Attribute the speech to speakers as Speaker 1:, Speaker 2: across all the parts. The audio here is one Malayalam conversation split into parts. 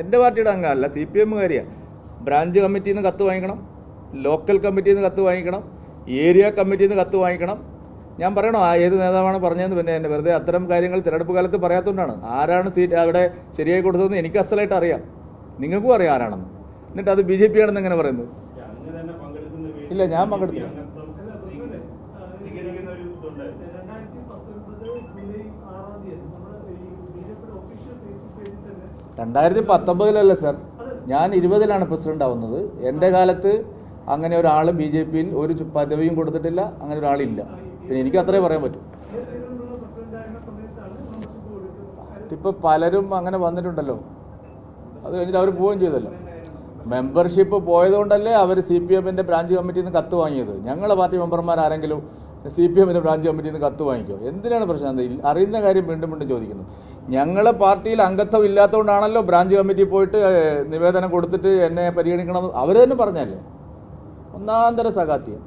Speaker 1: എന്റെ പാർട്ടിയുടെ അംഗമല്ല സി പി എമ്മുകാരിയാണ് ബ്രാഞ്ച് കമ്മിറ്റിയിൽ നിന്ന് കത്ത് വാങ്ങിക്കണം ലോക്കൽ കമ്മിറ്റിയിൽ നിന്ന് കത്ത് വാങ്ങിക്കണം ഏരിയ കമ്മിറ്റിയിൽ നിന്ന് കത്ത് വാങ്ങിക്കണം. ഞാൻ പറയണോ ആ ഏത് നേതാവാണ് പറഞ്ഞതെന്ന് പിന്നെ എന്നെ വെറുതെ അത്തരം കാര്യങ്ങൾ തിരഞ്ഞെടുപ്പ് കാലത്ത് പറയാത്തതുകൊണ്ടാണ് ആരാണ് സീറ്റ് അവിടെ ശരിയായി കൊടുത്തതെന്ന് എനിക്ക് അസലായിട്ട് അറിയാം. നിങ്ങൾക്കും അറിയാം ആരാണെന്ന്. എന്നിട്ട് അത് ബി ജെ പി ആണെന്ന് എങ്ങനെ പറയുന്നത്? ഇല്ല, ഞാൻ പങ്കെടുത്തില്ല.
Speaker 2: അംഗത്വം സ്വീക- സ്വീകരിക്കുന്ന ഒരു ഇതുണ്ട്
Speaker 3: രണ്ടായിരത്തി പത്തൊൻപത് ജൂലൈ ആറാം തീയതി നമ്മൾ ഈ ബി ജെ പിയുടെ ഒഫീഷ്യൽ ഫേസ്ബുക്ക് പേജിൽ തന്നെ
Speaker 1: രണ്ടായിരത്തി പത്തൊമ്പതിലല്ല സർ? ഞാൻ ഇരുപതിലാണ് പ്രസിഡന്റ് ആവുന്നത്. എന്റെ കാലത്ത് അങ്ങനെ ഒരാൾ ബി ജെ പിയിൽ ഒരു പദവിയും കൊടുത്തിട്ടില്ല അങ്ങനെ ഒരാളില്ല. പിന്നെ എനിക്ക് അത്രേ പറയാൻ പറ്റും. അതിപ്പോൾ പലരും അങ്ങനെ വന്നിട്ടുണ്ടല്ലോ. അത് കഴിഞ്ഞിട്ട് അവർ പോവുകയും ചെയ്തല്ലോ. മെമ്പർഷിപ്പ് പോയതുകൊണ്ടല്ലേ അവർ സി പി എമ്മിന്റെ ബ്രാഞ്ച് കമ്മിറ്റിയിൽ നിന്ന് കത്ത് വാങ്ങിയത്. ഞങ്ങളെ പാർട്ടി മെമ്പർമാർ ആരെങ്കിലും സി പി എമ്മിന്റെ ബ്രാഞ്ച് കമ്മിറ്റിയിൽ നിന്ന് കത്ത് വാങ്ങിക്കോ? എന്തിനാണ് പ്രശ്നം? അറിയുന്ന കാര്യം വീണ്ടും വീണ്ടും ചോദിക്കുന്നു. ഞങ്ങളെ പാർട്ടിയിൽ അംഗത്വം ഇല്ലാത്തതുകൊണ്ടാണല്ലോ ബ്രാഞ്ച് കമ്മിറ്റി പോയിട്ട് നിവേദനം കൊടുത്തിട്ട് എന്നെ പരിഗണിക്കണം അവർ തന്നെ പറഞ്ഞല്ലേ? ഒന്നാന്തര സകാത്യം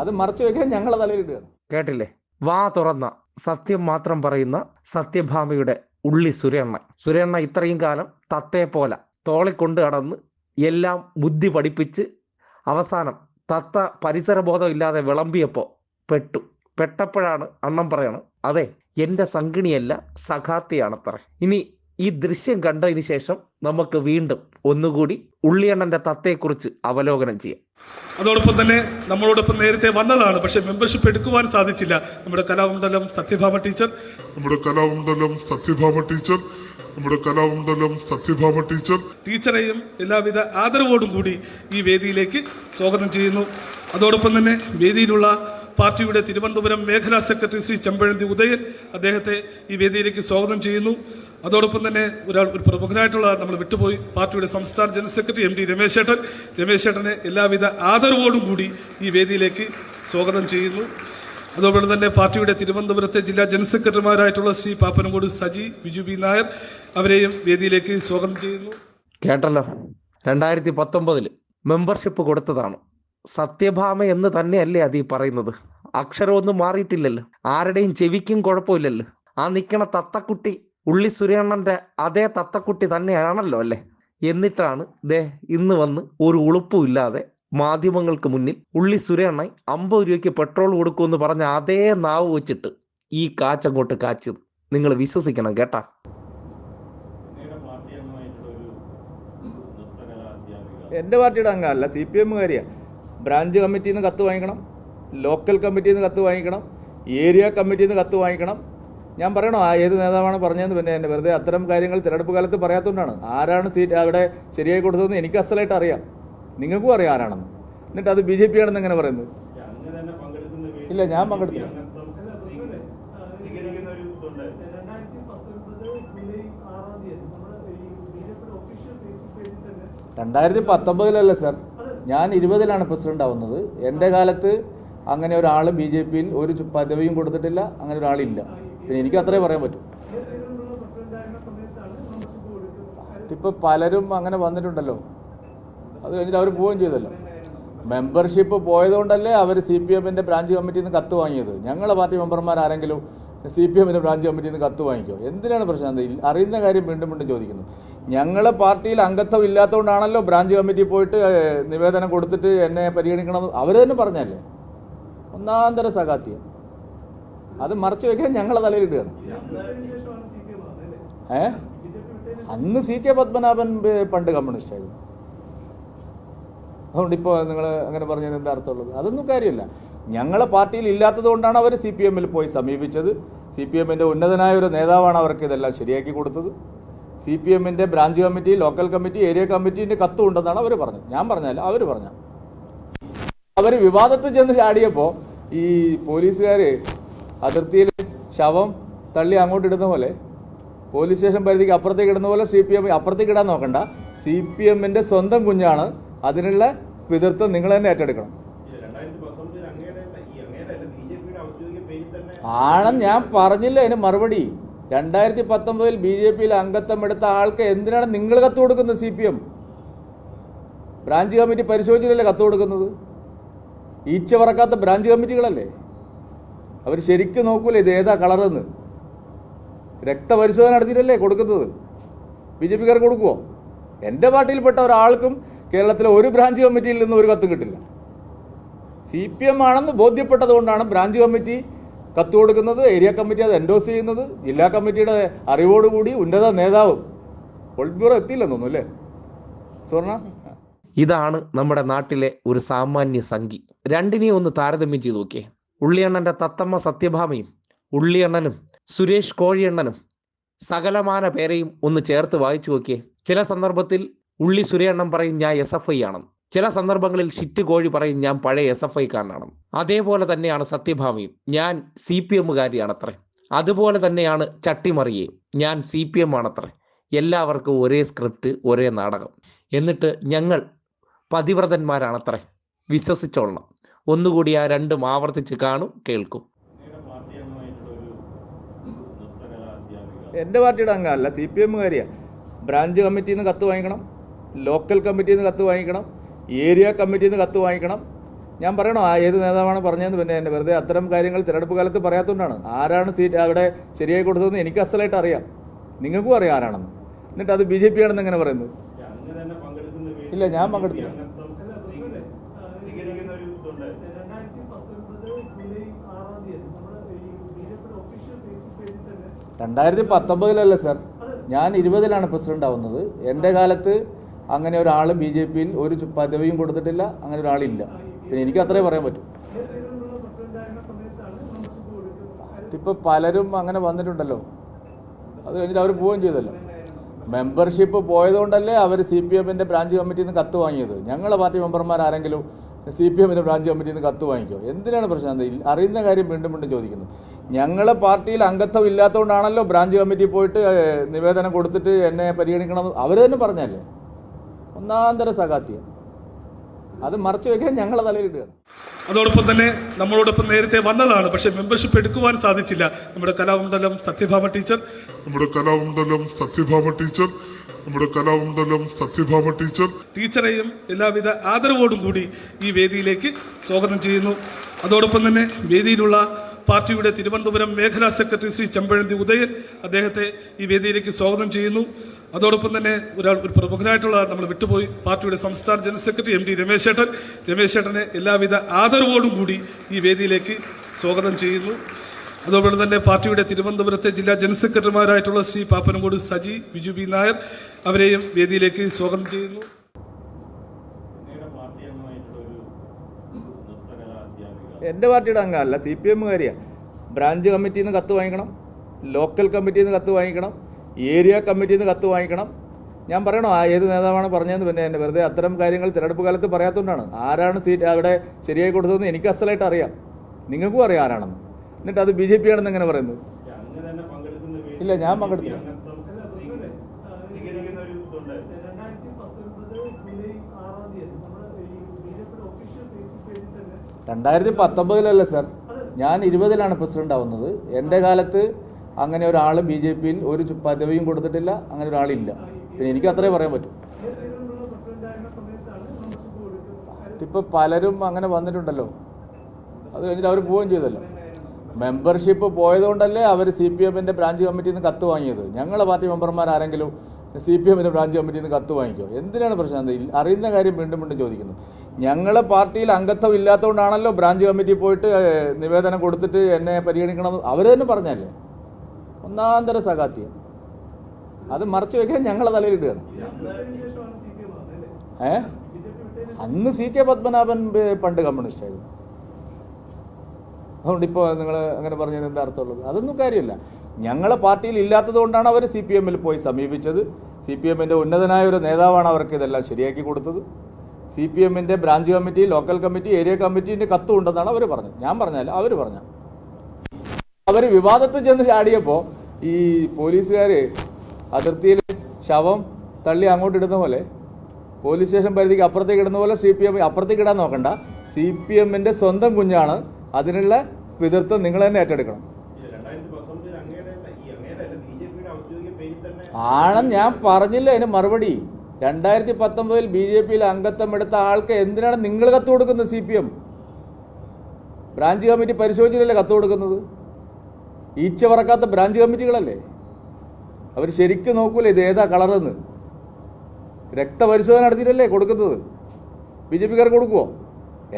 Speaker 1: അത് മറച്ചു വെക്കാൻ ഞങ്ങളെ തലയിലിടുകയാണ്
Speaker 4: കേട്ടില്ലേ? വാ തുറന്ന സത്യം മാത്രം പറയുന്ന സത്യഭാമയുടെ ഉള്ളി സുരണ്ണ സുരണ്ണ ഇത്രയും കാലം തത്തേ പോലെ തോളിക്കൊണ്ട് കടന്ന് എല്ലാം ബുദ്ധി പഠിപ്പിച്ച് അവസാനം തത്ത പരിസരബോധം ഇല്ലാതെ വിളമ്പിയപ്പോൾ പെട്ടു. പെട്ടപ്പോഴാണ് അണ്ണം പറയണം അതെ എന്റെ സംഗിണിയല്ല സഖാത്തിയാണത്ര. ഇനി ഈ ദൃശ്യം കണ്ടതിന് ശേഷം നമുക്ക് വീണ്ടും ഒന്നുകൂടി ഉള്ളിയണ്ണന്റെ തത്തെക്കുറിച്ച് അവലോകനം ചെയ്യാം.
Speaker 5: അതോടൊപ്പം തന്നെ നമ്മളോടൊപ്പം നേരത്തെ വന്നതാണ് പക്ഷെ മെമ്പർഷിപ്പ് എടുക്കുവാൻ സാധിച്ചില്ല. നമ്മുടെ കലാമണ്ഡലം സത്യഭാമ ടീച്ചർ.
Speaker 6: നമ്മുടെ കലാമണ്ഡലം സത്യഭാമ ടീച്ചർ. നമ്മുടെ കലാമണ്ഡലം സത്യഭാമ ടീച്ചർ.
Speaker 5: ടീച്ചറെയും എല്ലാവിധ ആദരവോടും കൂടി ഈ വേദിയിലേക്ക് സ്വാഗതം ചെയ്യുന്നു. അതോടൊപ്പം തന്നെ വേദിയിലുള്ള പാർട്ടിയുടെ തിരുവനന്തപുരം മേഖലാ സെക്രട്ടറി ശ്രീ ചെമ്പഴന്തി ഉദയൻ അദ്ദേഹത്തെ ഈ വേദിയിലേക്ക് സ്വാഗതം ചെയ്യുന്നു. അതോടൊപ്പം തന്നെ ഒരാൾ ഒരു പ്രമുഖനായിട്ടുള്ള നമ്മൾ വിട്ടുപോയി. പാർട്ടിയുടെ സംസ്ഥാന general secretary M D Ramesh ചേട്ടൻ രമേശ് ചേട്ടനെ എല്ലാവിധ ആദരവോടും കൂടി ഈ വേദിയിലേക്ക് സ്വാഗതം ചെയ്യുന്നു. അതോടൊപ്പം തന്നെ പാർട്ടിയുടെ തിരുവനന്തപുരത്തെ ജില്ലാ ജനറൽ സെക്രട്ടറിമാരായിട്ടുള്ള ശ്രീ പാപ്പനംകോട് സജി ബിജു ബി നായർ അവരെയും വേദിയിലേക്ക് സ്വാഗതം ചെയ്യുന്നു.
Speaker 4: കേട്ടല്ലോ. രണ്ടായിരത്തി പത്തൊമ്പതിൽ മെമ്പർഷിപ്പ് കൊടുത്തതാണ്. സത്യഭാമ എന്ന് തന്നെയല്ലേ അത് ഈ പറയുന്നത്? അക്ഷരമൊന്നും മാറിയിട്ടില്ലല്ലോ. ആരുടെയും ചെവിക്കും കുഴപ്പമില്ലല്ലോ. ആ നിൽക്കണ തത്തക്കുട്ടി ഉള്ളി സുരേണ്ണന്റെ അതേ തത്തക്കുട്ടി തന്നെയാണല്ലോ അല്ലേ? എന്നിട്ടാണ് ദേ ഇന്ന് വന്ന് ഒരു ഉളുപ്പുമില്ലാതെ മാധ്യമങ്ങൾക്ക് മുന്നിൽ ഉള്ളി സുരേണ്ണൻ അമ്പത് രൂപയ്ക്ക് പെട്രോൾ കൊടുക്കുമെന്ന് പറഞ്ഞ അതേ നാവ് വെച്ചിട്ട് ഈ കാച്ചങ്ങോട്ട് കാച്ചത്. നിങ്ങൾ വിശ്വസിക്കണം കേട്ടാ.
Speaker 1: എന്റെ പാർട്ടിയുടെ അംഗമല്ല സി പി എമ്മുകാരിയാണ് ബ്രാഞ്ച് കമ്മിറ്റിയിൽ നിന്ന് കത്ത് വാങ്ങിക്കണം ലോക്കൽ കമ്മിറ്റിയിൽ നിന്ന് കത്ത് വാങ്ങിക്കണം ഏരിയ കമ്മിറ്റിയിൽ നിന്ന് കത്ത് വാങ്ങിക്കണം. ഞാൻ പറയണോ ആ ഏത് നേതാവാണ് പറഞ്ഞതെന്ന് പിന്നെ എന്നെ വെറുതെ അത്തരം കാര്യങ്ങൾ തിരഞ്ഞെടുപ്പ് കാലത്ത് പറയാത്തതുകൊണ്ടാണ് ആരാണ് സീറ്റ് അവിടെ ശരിയായി കൊടുത്തതെന്ന് എനിക്ക് അസലായിട്ട് അറിയാം. നിങ്ങൾക്കും അറിയാം ആരാണെന്ന്. എന്നിട്ട് അത് ബി ജെ പി ആണെന്ന് എങ്ങനെ പറയുന്നത്? ഇല്ല, ഞാൻ
Speaker 2: പങ്കെടുത്തു
Speaker 3: രണ്ടായിരത്തി
Speaker 1: പത്തൊമ്പതിലല്ല സർ? ഞാൻ ഇരുപതിലാണ് പ്രസിഡന്റ് ആവുന്നത്. എന്റെ കാലത്ത് അങ്ങനെ ഒരാൾ ബി ജെ പിയിൽ ഒരു പദവിയും കൊടുത്തിട്ടില്ല അങ്ങനെ ഒരാളില്ല. പിന്നെ എനിക്ക് അത്രേ പറയാൻ പറ്റും. അതിപ്പോൾ പലരും അങ്ങനെ വന്നിട്ടുണ്ടല്ലോ. അത് കഴിഞ്ഞിട്ട് അവർ പോവുകയും ചെയ്തല്ലോ. മെമ്പർഷിപ്പ് പോയതുകൊണ്ടല്ലേ അവർ സി പി എമ്മിന്റെ ബ്രാഞ്ച് കമ്മിറ്റിയിൽ നിന്ന് കത്ത് വാങ്ങിയത്. ഞങ്ങളെ പാർട്ടി മെമ്പർമാർ ആരെങ്കിലും സി പി എമ്മിന്റെ ബ്രാഞ്ച് കമ്മിറ്റിയിൽ നിന്ന് കത്ത് വാങ്ങിക്കോ? എന്തിനാണ് പ്രശ്നം? അറിയുന്ന കാര്യം വീണ്ടും വീണ്ടും ചോദിക്കുന്നു. ഞങ്ങളെ പാർട്ടിയിൽ അംഗത്വം ഇല്ലാത്തതുകൊണ്ടാണല്ലോ ബ്രാഞ്ച് കമ്മിറ്റി പോയിട്ട് നിവേദനം കൊടുത്തിട്ട് എന്നെ പരിഗണിക്കണം അവർ തന്നെ പറഞ്ഞല്ലേ? ഒന്നാന്തര സഹാത്യം അത് മറച്ചു വെക്കാൻ ഞങ്ങളെ തലയിലിടുകയാണ് ഏ? അന്ന് സി കെ പത്മനാഭൻ പണ്ട് കമ്മ്യൂണിസ്റ്റ് ആയിരുന്നു. അതുകൊണ്ട് ഇപ്പോൾ നിങ്ങൾ അങ്ങനെ പറഞ്ഞതിന് എന്താ അർത്ഥമുള്ളത്? അതൊന്നും കാര്യമില്ല. ഞങ്ങളെ പാർട്ടിയിൽ ഇല്ലാത്തത് കൊണ്ടാണ് അവർ സി പി എമ്മിൽ പോയി സമീപിച്ചത്. സി പി എമ്മിന്റെ ഉന്നതനായ ഒരു നേതാവാണ് അവർക്ക് ഇതെല്ലാം ശരിയാക്കി കൊടുത്തത്. സി പി എമ്മിന്റെ branch committee local committee area കമ്മിറ്റീന്റെ കത്തും ഉണ്ടെന്നാണ് അവർ പറഞ്ഞത്. ഞാൻ പറഞ്ഞല്ല അവർ പറഞ്ഞു. അവർ വിവാദത്തിൽ ചെന്ന് ചാടിയപ്പോൾ ഈ പോലീസുകാർ അതിർത്തിയിൽ ശവം തള്ളി അങ്ങോട്ട് ഇടുന്ന പോലെ പോലീസ് സ്റ്റേഷൻ പരിധിക്ക് അപ്പുറത്തേക്ക് ഇടുന്ന പോലെ സി പി എം അപ്പുറത്തേക്ക് ഇടാൻ നോക്കണ്ട. സി പി എമ്മിന്റെ സ്വന്തം കുഞ്ഞാണ് അതിനുള്ള പിതൃത്വം നിങ്ങൾ തന്നെ ഏറ്റെടുക്കണം. ആണെന്ന് ഞാൻ പറഞ്ഞില്ല അതിന് മറുപടി. രണ്ടായിരത്തി പത്തൊമ്പതിൽ ബി ജെ പിയിൽ അംഗത്വം എടുത്ത ആൾക്ക് എന്തിനാണ് നിങ്ങൾ കത്ത് കൊടുക്കുന്നത് C P M? Branch committee പരിശോധിച്ചിട്ടല്ലേ കത്ത് കൊടുക്കുന്നത്? ഈച്ച പറക്കാത്ത ബ്രാഞ്ച് കമ്മിറ്റികളല്ലേ? അവർ ശരിക്കും നോക്കൂലേ ഇത് ഏതാ കളറെന്ന്? രക്തപരിശോധന നടത്തിയിട്ടല്ലേ കൊടുക്കുന്നത്? ബി ജെ പിക്കാർക്ക് കൊടുക്കുമോ എന്റെ പാർട്ടിയിൽപ്പെട്ട ഒരാൾക്കും കേരളത്തിലെ ഒരു ബ്രാഞ്ച് കമ്മിറ്റിയിൽ നിന്ന് ഒരു കത്തും കിട്ടില്ല. സി പി എം ആണെന്ന് ബോധ്യപ്പെട്ടതുകൊണ്ടാണ് ബ്രാഞ്ച് കമ്മിറ്റി കത്ത് കൊടുക്കുന്നത് ഏരിയ കമ്മിറ്റി അത് എൻഡോസ് ചെയ്യുന്നത് ജില്ലാ കമ്മിറ്റിയുടെ അറിവോടുകൂടി ഉന്നത നേതാവ്. പൊളിറ്റ് ബ്യൂറോ എത്തിയില്ലെന്ന് തോന്നുന്നു അല്ലേ? സുവർണ?
Speaker 4: ഇതാണ് നമ്മുടെ നാട്ടിലെ ഒരു സാമാന്യ സംഖി. രണ്ടിനെയും ഒന്ന് താരതമ്യം ചെയ്ത് നോക്കിയേ. ഉള്ളിയണ്ണന്റെ തത്തമ്മ സത്യഭാമയും ഉള്ളിയണ്ണനും സുരേഷ് കോഴിയണ്ണനും സകലമാന പേരെയും ഒന്ന് ചേർത്ത് വായിച്ചു നോക്കിയേ. ചില സന്ദർഭത്തിൽ ഉള്ളി സുരേണ്ണൻ പറയും ഞാൻ എസ് എഫ് ഐ ആണെന്ന്. ചില സന്ദർഭങ്ങളിൽ ഷിറ്റ് കോഴി പറയും ഞാൻ പഴയ എസ് എഫ് ഐക്കാരനാണ് അതേപോലെ തന്നെയാണ് സത്യഭാമിയും ഞാൻ സി പി എമ്മുകാരിയാണത്രേ അതുപോലെ തന്നെയാണ് ചട്ടിമറിയേ. ഞാൻ സി പി എം ആണത്രേ. എല്ലാവർക്കും ഒരേ സ്ക്രിപ്റ്റ് ഒരേ നാടകം. എന്നിട്ട് ഞങ്ങൾ പതിവ്രതന്മാരാണത്രേ. വിശ്വസിച്ചോളണം. ഒന്നുകൂടി ആ രണ്ടും ആവർത്തിച്ച് കാണും കേൾക്കും.
Speaker 1: എന്റെ പാർട്ടിയുടെ അംഗമല്ല സി പി എമ്മുകാരിയാണ് ബ്രാഞ്ച് കമ്മിറ്റിയിൽ നിന്ന് കത്ത് വാങ്ങിക്കണം ലോക്കൽ കമ്മിറ്റിയിൽ നിന്ന് കത്ത് വാങ്ങിക്കണം ഏരിയ കമ്മിറ്റിയിൽ നിന്ന് കത്ത് വാങ്ങിക്കണം. ഞാൻ പറയണോ? ആ ഏത് നേതാവാണ് പറഞ്ഞതെന്ന് പിന്നെ എന്നെ വെറുതെ അത്തരം കാര്യങ്ങൾ തിരഞ്ഞെടുപ്പ് കാലത്ത് പറയാത്തതുകൊണ്ടാണ് ആരാണ് സീറ്റ് അവിടെ ശരിയായി കൊടുത്തതെന്ന് എനിക്ക് അസലായിട്ട് അറിയാം. നിങ്ങൾക്കും അറിയാം ആരാണെന്ന്. എന്നിട്ട് അത് ബി ജെ പി ആണെന്ന് എങ്ങനെ പറയുന്നത്? ഇല്ല, ഞാൻ പങ്കെടുത്തില്ല.
Speaker 3: രണ്ടായിരത്തി
Speaker 1: പത്തൊമ്പതിലല്ലേ സർ ഞാൻ ഇരുപതിലാണ് പ്രസിഡന്റ് ആവുന്നത്. എന്റെ കാലത്ത് അങ്ങനെ ഒരാൾ ബി ജെ പിയിൽ ഒരു പദവിയും കൊടുത്തിട്ടില്ല അങ്ങനെ ഒരാളില്ല. പിന്നെ എനിക്ക് അത്രേ പറയാൻ പറ്റും. അതിപ്പോൾ പലരും അങ്ങനെ വന്നിട്ടുണ്ടല്ലോ. അത് കഴിഞ്ഞിട്ട് അവർ പോവുകയും ചെയ്തല്ലോ. മെമ്പർഷിപ്പ് പോയതുകൊണ്ടല്ലേ അവർ സി പി എമ്മിന്റെ ബ്രാഞ്ച് കമ്മിറ്റിയിൽ നിന്ന് കത്ത് വാങ്ങിയത്. ഞങ്ങളെ പാർട്ടി മെമ്പർമാർ ആരെങ്കിലും സി പി എമ്മിന്റെ ബ്രാഞ്ച് കമ്മിറ്റിയിൽ നിന്ന് കത്ത് വാങ്ങിക്കോ? എന്തിനാണ് പ്രശ്നം? അറിയുന്ന കാര്യം വീണ്ടും വീണ്ടും ചോദിക്കുന്നു. ഞങ്ങളെ പാർട്ടിയിൽ അംഗത്വം ഇല്ലാത്തതുകൊണ്ടാണല്ലോ ബ്രാഞ്ച് കമ്മിറ്റി പോയിട്ട് നിവേദനം കൊടുത്തിട്ട് എന്നെ പരിഗണിക്കണം അവർ തന്നെ പറഞ്ഞല്ലേ? ഒന്നാന്തര സഹാത്യം അത് മറച്ചു വെക്കാൻ ഞങ്ങളെ തലയിലിടുകയാണ്
Speaker 5: അതോടൊപ്പം തന്നെ നമ്മളോടൊപ്പം നേരത്തെ വന്നതാണ് പക്ഷേ മെമ്പർഷിപ്പ് എടുക്കുവാൻ സാധിച്ചില്ല. നമ്മുടെ കലാമണ്ഡലം സത്യഭാമ ടീച്ചർ.
Speaker 6: നമ്മുടെ കലാമണ്ഡലം സത്യഭാമ ടീച്ചർ. നമ്മുടെ കലാമണ്ഡലം സത്യഭാമ ടീച്ചർ.
Speaker 5: ടീച്ചറെയും എല്ലാവിധ ആദരവോടും കൂടി ഈ വേദിയിലേക്ക് സ്വാഗതം ചെയ്യുന്നു. അതോടൊപ്പം തന്നെ വേദിയിലുള്ള പാർട്ടിയുടെ തിരുവനന്തപുരം മേഖലാ സെക്രട്ടറി ശ്രീ ചെമ്പഴന്തി ഉദയൻ അദ്ദേഹത്തെ ഈ വേദിയിലേക്ക് സ്വാഗതം ചെയ്യുന്നു. അതോടൊപ്പം തന്നെ ഒരാൾ ഒരു പ്രമുഖനായിട്ടുള്ള നമ്മൾ വിട്ടുപോയി. പാർട്ടിയുടെ സംസ്ഥാന general secretary M D Ramesh ചേട്ടൻ രമേശ് ചേട്ടനെ എല്ലാവിധ ആദരവോടും കൂടി ഈ വേദിയിലേക്ക് സ്വാഗതം ചെയ്യുന്നു. അതോടൊപ്പം തന്നെ പാർട്ടിയുടെ തിരുവനന്തപുരത്തെ ജില്ലാ ജനറൽ സെക്രട്ടറിമാരായിട്ടുള്ള ശ്രീ പാപ്പനംകോട് സജി ബിജു ബി നായർ അവരെയും വേദിയിലേക്ക് സ്വാഗതം ചെയ്യുന്നു.
Speaker 2: എന്റെ
Speaker 1: എന്റെ പാർട്ടിയുടെ അംഗമല്ല സി പി എമ്മുകാരിയാണ് ബ്രാഞ്ച് കമ്മിറ്റിയിൽ നിന്ന് കത്ത് വാങ്ങിക്കണം ലോക്കൽ കമ്മിറ്റിന്ന് നിന്ന് കത്ത് വാങ്ങിക്കണം ഏരിയ കമ്മിറ്റിയിൽ നിന്ന് കത്ത് വാങ്ങിക്കണം. ഞാൻ പറയണോ ആ ഏത് നേതാവാണ് പറഞ്ഞതെന്ന് പിന്നെ എന്നെ വെറുതെ അത്തരം കാര്യങ്ങൾ തിരഞ്ഞെടുപ്പ് കാലത്ത് പറയാത്തതുകൊണ്ടാണ് ആരാണ് സീറ്റ് അവിടെ ശരിയായി കൊടുത്തതെന്ന് എനിക്ക് അസലായിട്ട് അറിയാം. നിങ്ങൾക്കും അറിയാം ആരാണെന്ന്. എന്നിട്ട് അത് ബി ജെ പി ആണെന്ന് എങ്ങനെ പറയുന്നത്? ഇല്ല, ഞാൻ
Speaker 2: പങ്കെടുത്തു
Speaker 1: പങ്കെടുത്തില്ല.
Speaker 3: രണ്ടായിരത്തി
Speaker 1: പത്തൊമ്പതിലല്ലേ സാർ? ഞാൻ ഇരുപതിലാണ് പ്രസിഡന്റ് ആവുന്നത്. എന്റെ കാലത്ത് അങ്ങനെ ഒരാൾ ബി ജെ പിയിൽ ഒരു പദവിയും കൊടുത്തിട്ടില്ല അങ്ങനെ ഒരാളില്ല. പിന്നെ എനിക്ക് അത്രേ പറയാൻ പറ്റും. അതിപ്പോൾ പലരും അങ്ങനെ വന്നിട്ടുണ്ടല്ലോ. അത് കഴിഞ്ഞിട്ട് അവർ പോവുകയും ചെയ്തല്ലോ. മെമ്പർഷിപ്പ് പോയതുകൊണ്ടല്ലേ അവർ സി പി എമ്മിന്റെ ബ്രാഞ്ച് കമ്മിറ്റിയിൽ നിന്ന് കത്ത് വാങ്ങിയത്. ഞങ്ങളെ പാർട്ടി മെമ്പർമാർ ആരെങ്കിലും സി പി എമ്മിന്റെ ബ്രാഞ്ച് കമ്മിറ്റിയിൽ നിന്ന് കത്ത് വാങ്ങിക്കോ? എന്തിനാണ് പ്രശ്നം? അറിയുന്ന കാര്യം വീണ്ടും വീണ്ടും ചോദിക്കുന്നത് ഞങ്ങളെ പാർട്ടിയിൽ അംഗത്വം ഇല്ലാത്തതുകൊണ്ടാണല്ലോ ബ്രാഞ്ച് കമ്മിറ്റി പോയിട്ട് നിവേദനം കൊടുത്തിട്ട് എന്നെ പരിഗണിക്കണം അവർ തന്നെ പറഞ്ഞല്ലേ? ഒന്നാന്തര സകാത്യം അത് മറച്ചു വെക്കാൻ ഞങ്ങളെ തലയിലിടുകയാണ് ഏ? അന്ന് സി കെ പത്മനാഭൻ പണ്ട് കമ്മ്യൂണിസ്റ്റ് ആയിരുന്നു. അതുകൊണ്ട് ഇപ്പോൾ നിങ്ങൾ അങ്ങനെ പറഞ്ഞതിന് എന്താ അർത്ഥമുള്ളത് അതൊന്നും കാര്യമില്ല. ഞങ്ങളെ പാർട്ടിയിൽ ഇല്ലാത്തത് കൊണ്ടാണ് അവർ സി പി എമ്മിൽ പോയി സമീപിച്ചത്. സി പി എമ്മിന്റെ ഉന്നതനായ ഒരു നേതാവാണ് അവർക്ക് ഇതെല്ലാം ശരിയാക്കി കൊടുത്തത്. സി പി എമ്മിന്റെ branch committee local committee area കമ്മിറ്റീന്റെ കത്തുണ്ടെന്നാണ് അവർ പറഞ്ഞത്. ഞാൻ പറഞ്ഞാൽ അവർ പറഞ്ഞ അവർ വിവാദത്തിൽ ചെന്ന് ചാടിയപ്പോൾ ഈ പോലീസുകാർ അതിർത്തിയിൽ ശവം തള്ളി അങ്ങോട്ട് ഇടുന്ന പോലെ പോലീസ് സ്റ്റേഷൻ പരിധിക്ക് അപ്പുറത്തേക്ക് ഇടുന്ന പോലെ സി പി എം അപ്പുറത്തേക്ക് ഇടാൻ നോക്കണ്ട. സി പി എമ്മിന്റെ സ്വന്തം കുഞ്ഞാണ്. അതിനുള്ള പിതൃത്വം നിങ്ങൾ തന്നെ ഏറ്റെടുക്കണം. ആണെന്ന് ഞാൻ പറഞ്ഞില്ല അതിന് മറുപടി. രണ്ടായിരത്തി പത്തൊമ്പതിൽ ബി ജെ പിയിൽ അംഗത്വം എടുത്ത ആൾക്ക് എന്തിനാണ് നിങ്ങൾ കത്ത് കൊടുക്കുന്നത് C P M? Branch committee പരിശോധിച്ചിട്ടല്ലേ കത്ത് കൊടുക്കുന്നത്? ഈച്ച പറക്കാത്ത ബ്രാഞ്ച് കമ്മിറ്റികളല്ലേ? അവർ ശരിക്കും നോക്കൂലേ ഇത് ഏതാ കളറെന്ന്? രക്തപരിശോധന നടത്തിയിട്ടല്ലേ കൊടുക്കുന്നത്? ബി ജെ പിക്കാർ കൊടുക്കുമോ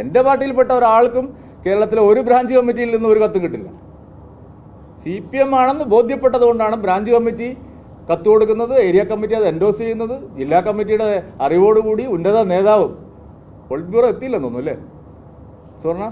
Speaker 1: എന്റെ പാർട്ടിയിൽപ്പെട്ട ഒരാൾക്കും കേരളത്തിലെ ഒരു ബ്രാഞ്ച് കമ്മിറ്റിയിൽ നിന്ന് ഒരു കത്തും കിട്ടില്ല. സി പി എം ആണെന്ന് ബോധ്യപ്പെട്ടതുകൊണ്ടാണ് ബ്രാഞ്ച് കമ്മിറ്റി കത്ത് കൊടുക്കുന്നത് ഏരിയ കമ്മിറ്റി അത് എൻഡോസ് ചെയ്യുന്നത് ജില്ലാ കമ്മിറ്റിയുടെ അറിവോടുകൂടി ഉന്നത നേതാവും. പൊളിറ്റ് ബ്യൂറോ എത്തിയില്ലെന്ന് തോന്നുന്നു അല്ലേ? സുവർണ?